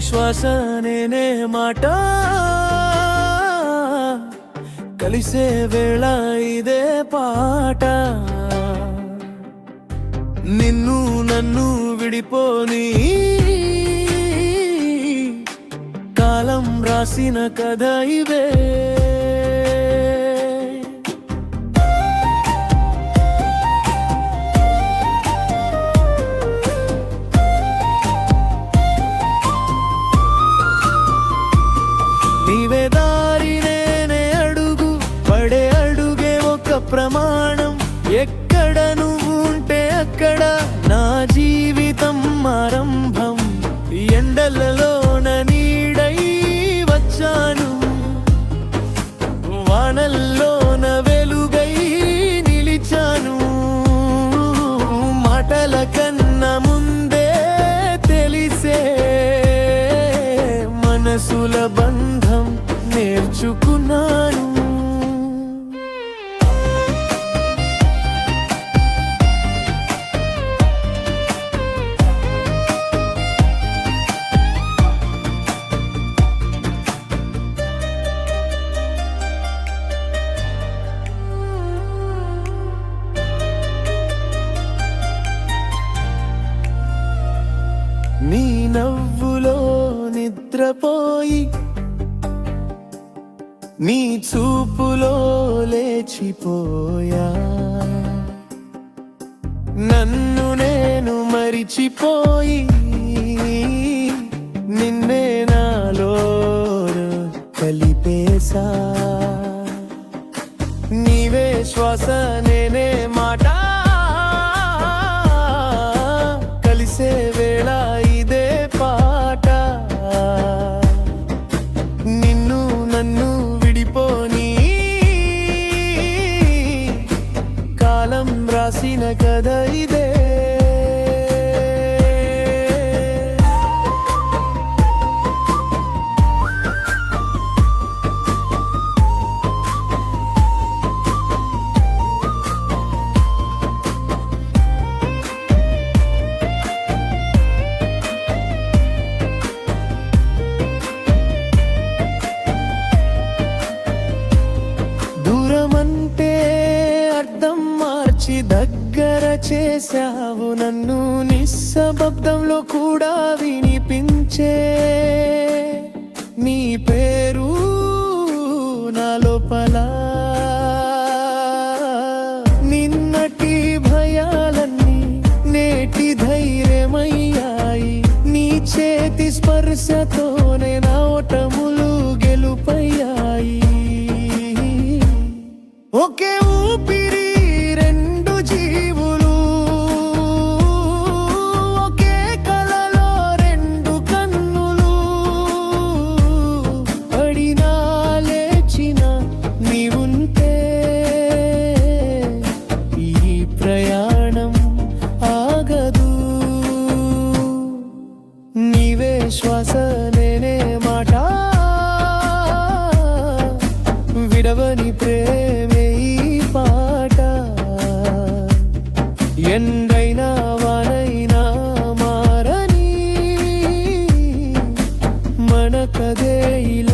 శ్వాస నేనే మాట. కలిసే వేళ ఇదే పాట. నిన్ను నన్ను విడిపోని. కాలం రాసిన కథ ఇవే. ఎక్కడ నువ్వు ఉంటే అక్కడ నా జీవితం ఆరంభం. ఎండలలోన నీడై వచ్చాను. వానల్లోన వెలుగై నిలిచాను. మాటల కన్నా ముందే తెలిసే మనసుల బంధం నేర్చుకున్నాను. నీ నవ్వులో నిద్రపోయి నీ చూపులో లేచిపోయా. నన్ను నేను మరిచిపోయి నిన్నే నాలో కలిపేశా. నీవే శ్వాస నేనే మాట. కలిసే కాలం రాసిన కథ ఇదే. చేశావు నన్ను నిస్సబబ్దంలో కూడా వినిపించే నీ పేరు నా లోపల. నిన్నటి భయాలన్నీ నేటి ధైర్యమయ్యాయి. నీ చేతి స్పర్శతోనే నా ఓటములు గెలుపయ్యాయి. ఒకే ఊపి என்றை நாவனை நாமாரணி மனக்கதையில